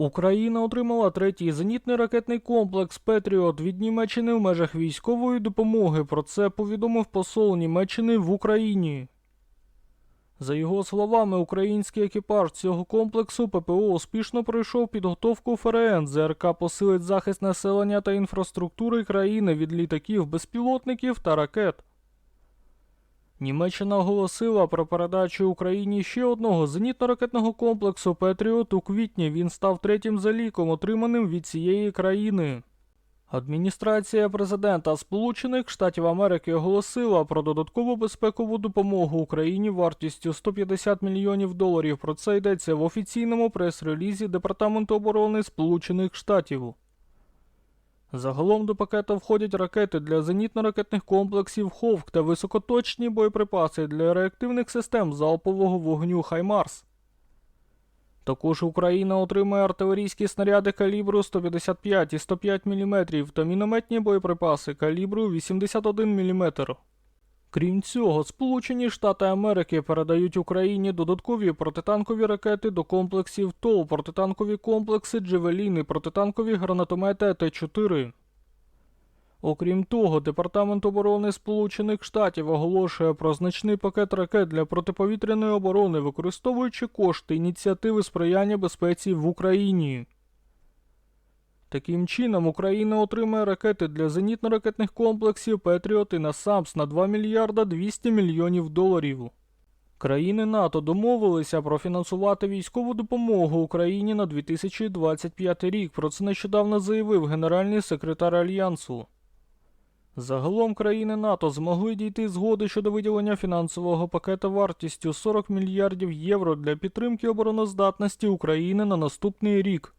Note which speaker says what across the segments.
Speaker 1: Україна отримала третій зенітний ракетний комплекс Петріот від Німеччини в межах військової допомоги. Про це повідомив посол Німеччини в Україні. За його словами, український екіпаж цього комплексу ППО успішно пройшов підготовку ФРН. ЗРК посилить захист населення та інфраструктури країни від літаків, безпілотників та ракет. Німеччина оголосила про передачу Україні ще одного зенітно-ракетного комплексу Петріот у квітні. Він став третім за ліком, отриманим від цієї країни. Адміністрація президента Сполучених Штатів Америки оголосила про додаткову безпекову допомогу Україні вартістю 150 мільйонів доларів. Про це йдеться в офіційному прес-релізі Департаменту оборони Сполучених Штатів. Загалом до пакету входять ракети для зенітно-ракетних комплексів Ховк та високоточні боєприпаси для реактивних систем залпового вогню Хаймарс. Також Україна отримає артилерійські снаряди калібру 155 і 105 мм та мінометні боєприпаси калібру 81 мм. Крім цього, Сполучені Штати Америки передають Україні додаткові протитанкові ракети до комплексів ТОУ, протитанкові комплекси Джевелін і протитанкові гранатомети Т-4. Окрім того, Департамент оборони Сполучених Штатів оголошує про значний пакет ракет для протиповітряної оборони, використовуючи кошти ініціативи сприяння безпеці в Україні. Таким чином, Україна отримає ракети для зенітно-ракетних комплексів Петріот і Насамс на 2 мільярда 200 мільйонів доларів. Країни НАТО домовилися профінансувати військову допомогу Україні на 2025 рік. Про це нещодавно заявив генеральний секретар Альянсу. Загалом країни НАТО змогли дійти згоди щодо виділення фінансового пакета вартістю 40 мільярдів євро для підтримки обороноздатності України на наступний рік.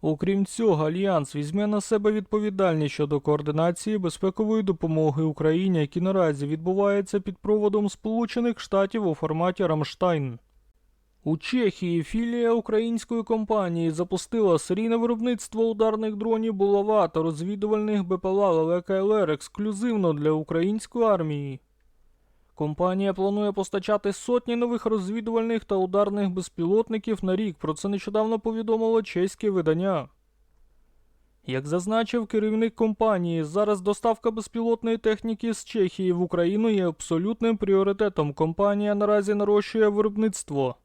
Speaker 1: Окрім цього, Альянс візьме на себе відповідальність щодо координації безпекової допомоги Україні, які наразі відбуваються під проводом Сполучених Штатів у форматі Рамштайн. У Чехії філія української компанії запустила серійне виробництво ударних дронів булава та розвідувальних БПЛА Лелека ексклюзивно для української армії. Компанія планує постачати сотні нових розвідувальних та ударних безпілотників на рік. Про це нещодавно повідомило чеське видання. Як зазначив керівник компанії, зараз доставка безпілотної техніки з Чехії в Україну є абсолютним пріоритетом. Компанія наразі нарощує виробництво.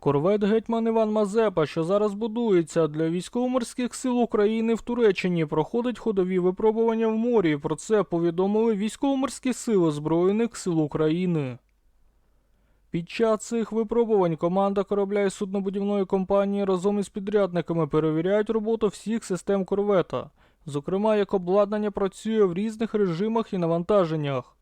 Speaker 1: Корвет гетьман Іван Мазепа, що зараз будується для військово-морських сил України в Туреччині, проходить ходові випробування в морі. Про це повідомили військово-морські сили Збройних сил України. Під час цих випробувань команда корабля і суднобудівної компанії разом із підрядниками перевіряють роботу всіх систем корвета, зокрема, як обладнання працює в різних режимах і навантаженнях.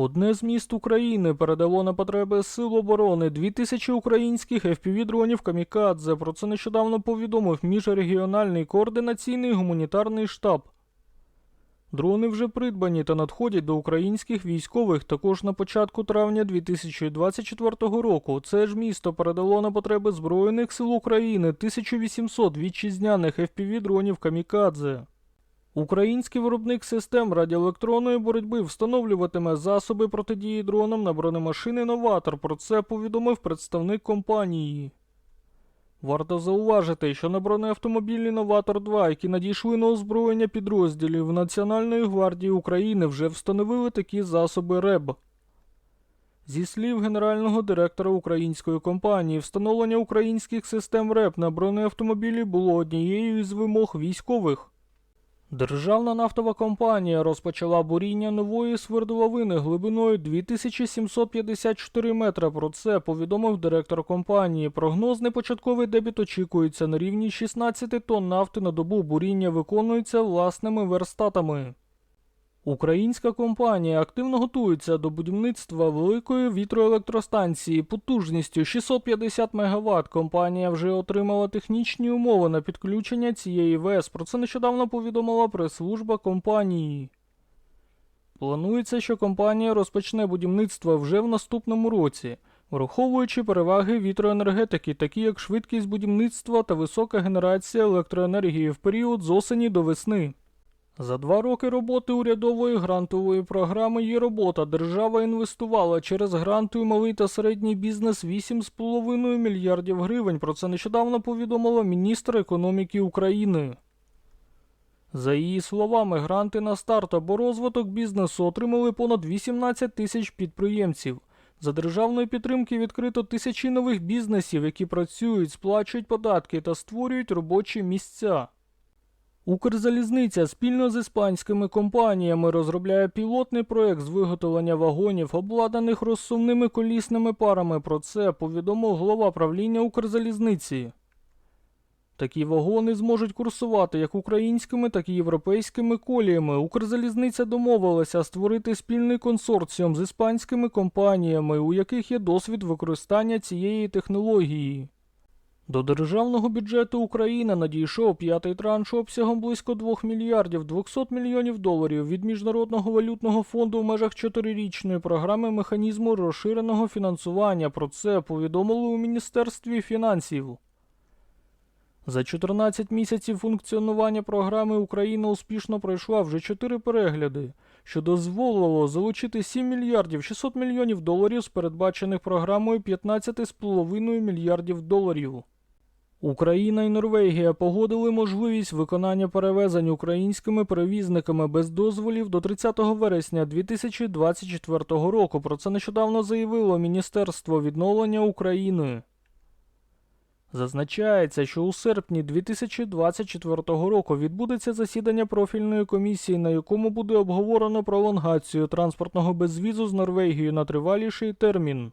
Speaker 1: Одне з міст України передало на потреби Сил оборони 2000 українських FPV-дронів Камікадзе. Про це нещодавно повідомив міжрегіональний координаційний гуманітарний штаб. Дрони вже придбані та надходять до українських військових також на початку травня 2024 року. Це ж місто передало на потреби Збройних сил України 1800 вітчизняних FPV-дронів Камікадзе. Український виробник систем радіоелектронної боротьби встановлюватиме засоби протидії дронам на бронемашини Новатор. Про це повідомив представник компанії. Варто зауважити, що на бронеавтомобілі Новатор 2, які надійшли на озброєння підрозділів Національної гвардії України, вже встановили такі засоби РЕБ. Зі слів генерального директора української компанії, встановлення українських систем РЕБ на бронеавтомобілі було однією із вимог військових. Державна нафтова компанія розпочала буріння нової свердловини глибиною 2754 метра. Про це повідомив директор компанії. Прогнозний початковий дебіт очікується на рівні 16 тонн нафти на добу. Буріння виконується власними верстатами. Українська компанія активно готується до будівництва великої вітроелектростанції потужністю 650 МВт. Компанія вже отримала технічні умови на підключення цієї ВЕС. Про це нещодавно повідомила прес-служба компанії. Планується, що компанія розпочне будівництво вже в наступному році, враховуючи переваги вітроенергетики, такі як швидкість будівництва та висока генерація електроенергії в період з осені до весни. За два роки роботи урядової грантової програми є робота. Держава інвестувала через гранти у малий та середній бізнес 8,5 мільярдів гривень. Про це нещодавно повідомила міністр економіки України. За її словами, гранти на старт або розвиток бізнесу отримали понад 18 тисяч підприємців. За державної підтримки відкрито тисячі нових бізнесів, які працюють, сплачують податки та створюють робочі місця. Укрзалізниця спільно з іспанськими компаніями розробляє пілотний проект з виготовлення вагонів, обладнаних розсувними колісними парами. Про це повідомив голова правління Укрзалізниці. Такі вагони зможуть курсувати як українськими, так і європейськими коліями. Укрзалізниця домовилася створити спільний консорціум з іспанськими компаніями, у яких є досвід використання цієї технології. До державного бюджету України надійшов п'ятий транш обсягом близько 2 мільярдів 200 мільйонів доларів від Міжнародного валютного фонду в межах чотирирічної програми механізму розширеного фінансування. Про це повідомили у Міністерстві фінансів. За 14 місяців функціонування програми Україна успішно пройшла вже 4 перегляди, що дозволило залучити 7 мільярдів 600 мільйонів доларів з передбачених програмою 15,5 мільярдів доларів. Україна і Норвегія погодили можливість виконання перевезень українськими перевізниками без дозволів до 30 вересня 2024 року. Про це нещодавно заявило Міністерство відновлення України. Зазначається, що у серпні 2024 року відбудеться засідання профільної комісії, на якому буде обговорено пролонгацію транспортного безвізу з Норвегією на триваліший термін.